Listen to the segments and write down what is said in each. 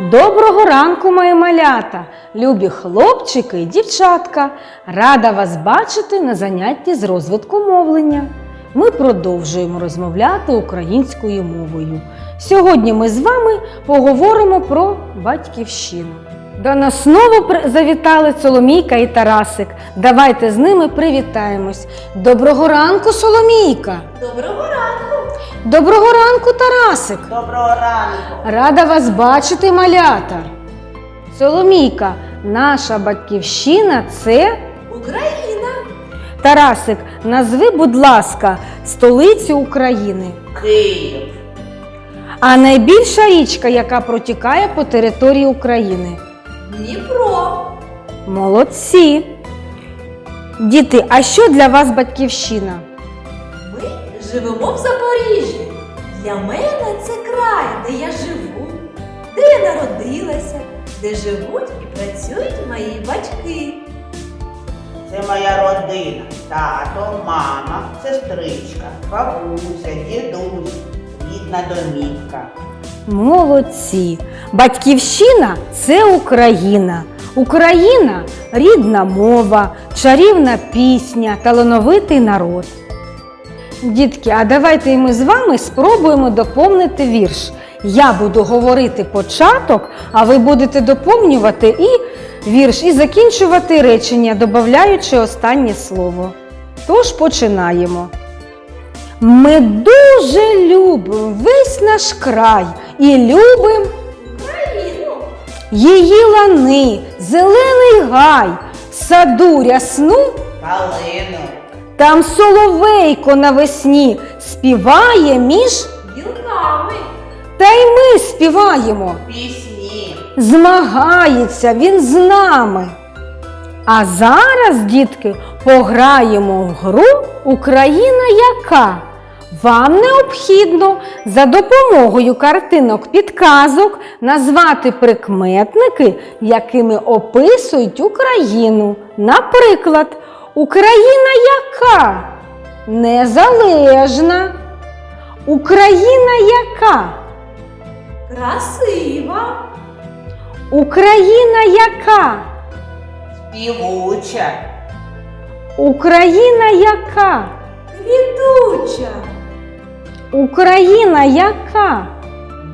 Доброго ранку, мої малята, любі хлопчики і дівчатка. Рада вас бачити на занятті з розвитку мовлення. Ми продовжуємо розмовляти українською мовою. Сьогодні ми з вами поговоримо про батьківщину. До нас знову завітали Соломійка і Тарасик. Давайте з ними привітаємось. Доброго ранку, Соломійка! Доброго ранку! Доброго ранку, Тарасик! Доброго ранку! Рада вас бачити, малята. Соломійка, наша батьківщина це Україна! Тарасик. Назви, будь ласка, столицю України. Київ! А найбільша річка, яка протікає по території України. Дніпро! Молодці. Діти, а що для вас батьківщина? Живемо в Запоріжжі. Для мене це край, де я живу, де я народилася, де живуть і працюють мої батьки. Це моя родина, тато, мама, сестричка, бабуся, дідусь, рідна домівка. Молодці! Батьківщина це Україна. Україна рідна мова, чарівна пісня, талановитий народ. Дітки, а давайте ми з вами спробуємо доповнити вірш. Я буду говорити початок, а ви будете доповнювати і вірш, і закінчувати речення, додаючи останнє слово. Тож починаємо. Ми дуже любимо весь наш край і любимо її лани, зелений гай, саду рясну, Калину, там соловейко навесні співає між, Гілками! та й ми співаємо. пісні, Змагається він з нами. А зараз, дітки, пограємо в гру Україна яка. Вам необхідно за допомогою картинок підказок назвати прикметники, якими описують Україну. Наприклад, Україна яка? Незалежна. Україна яка? Красива! Україна яка? співуча, Україна яка? Квітуча! Україна яка?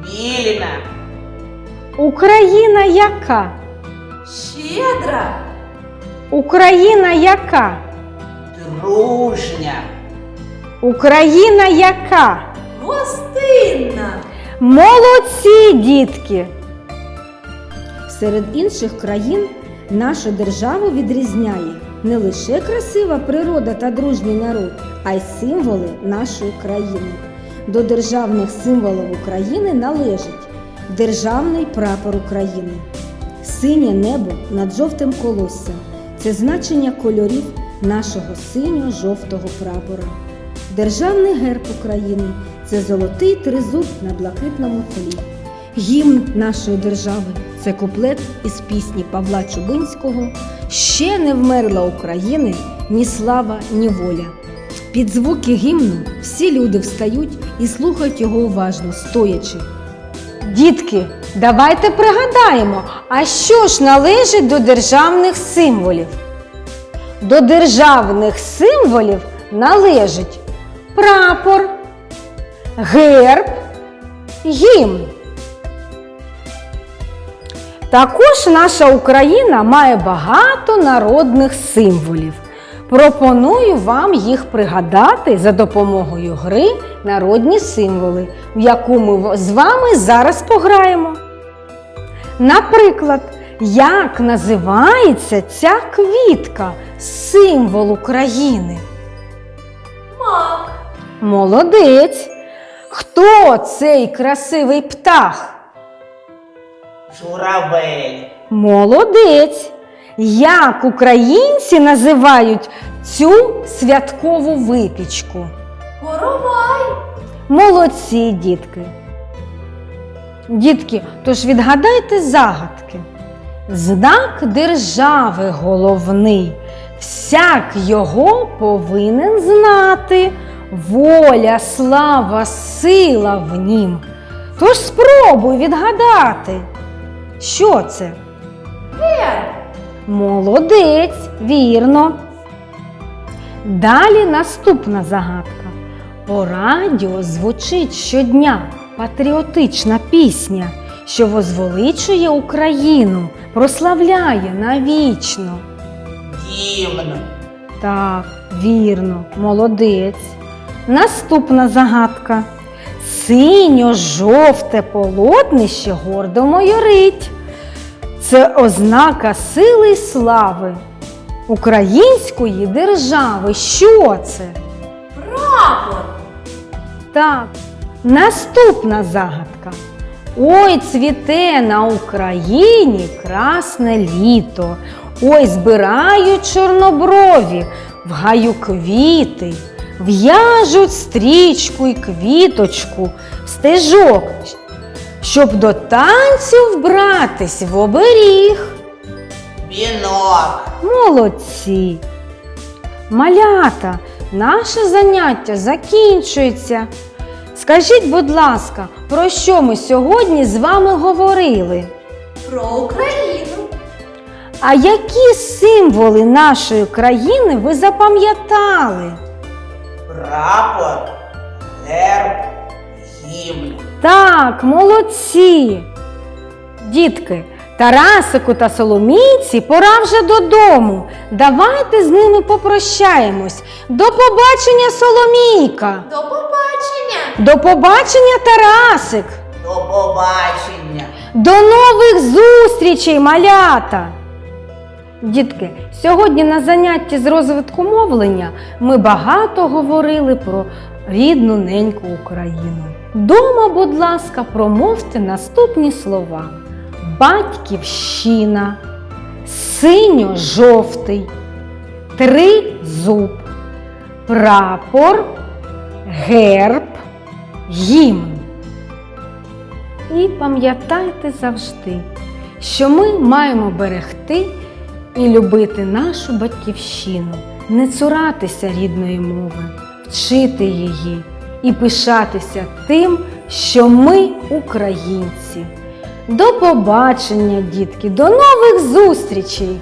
вільна, Україна яка? Щедра! Україна яка? дружня, Україна яка? Гостинна! Молодці, дітки! Серед інших країн нашу державу відрізняє не лише красива природа та дружній народ, а й символи нашої країни. До державних символів України належить Державний прапор України, синє небо над жовтим колоссям це значення кольорів нашого синьо-жовтого прапора. Державний герб України це золотий тризуб на блакитному тлі. Гімн нашої держави це куплет із пісні Павла Чубинського Ще не вмерла України ні слава, ні воля. Під звуки гімну всі люди встають і слухають його уважно, стоячи. Дітки, давайте пригадаємо, а що ж належить до державних символів? До державних символів належить прапор, герб, гімн. Також наша Україна має багато народних символів. Пропоную вам їх пригадати за допомогою гри Народні символи, в яку ми з вами зараз пограємо. Наприклад, як називається ця квітка, символ України? Мак! Молодець! Хто цей красивий птах? журавель, Молодець! Як українці називають цю святкову випічку? Коровай! Молодці, дітки! Дітки, тож відгадайте загадки. Знак держави головний, всяк його повинен знати. Воля, слава, сила в нім. Тож спробуй відгадати. Що це? Герб. Молодець, вірно. Далі наступна загадка. По радіо звучить щодня патріотична пісня, що возвеличує Україну, прославляє навічно. Гімн. Так, вірно, молодець. Наступна загадка. Синьо-жовте полотнище гордо майорить. Це ознака сили й слави української держави. Що це? Прапор. Так, наступна загадка. Ой, цвіте на Україні красне літо. Ой, збирають чорноброві, в гаю квіти, в'яжуть стрічку й квіточку, в стежок, щоб до танців вбратись в оберіг. Вінок. Молодці! Малята, наше заняття закінчується. Скажіть, будь ласка, про що ми сьогодні з вами говорили? Про Україну. А які символи нашої країни ви запам'ятали? Прапор. Герб. Гімн. Так, молодці! Дітки, Тарасику та Соломійці пора вже додому. Давайте з ними попрощаємось. До побачення, Соломійка! До побачення. До побачення, Тарасик! До побачення. До нових зустрічей, малята! Дітки, сьогодні на занятті з розвитку мовлення ми багато говорили про рідну неньку Україну. Дома, будь ласка, промовте наступні слова: Батьківщина, синьо-жовтий, тризуб, прапор, герб, гімн. І пам'ятайте завжди, що ми маємо берегти і любити нашу батьківщину, не цуратися рідної мови, вчити її і пишатися тим, що ми українці. До побачення, дітки, до нових зустрічей!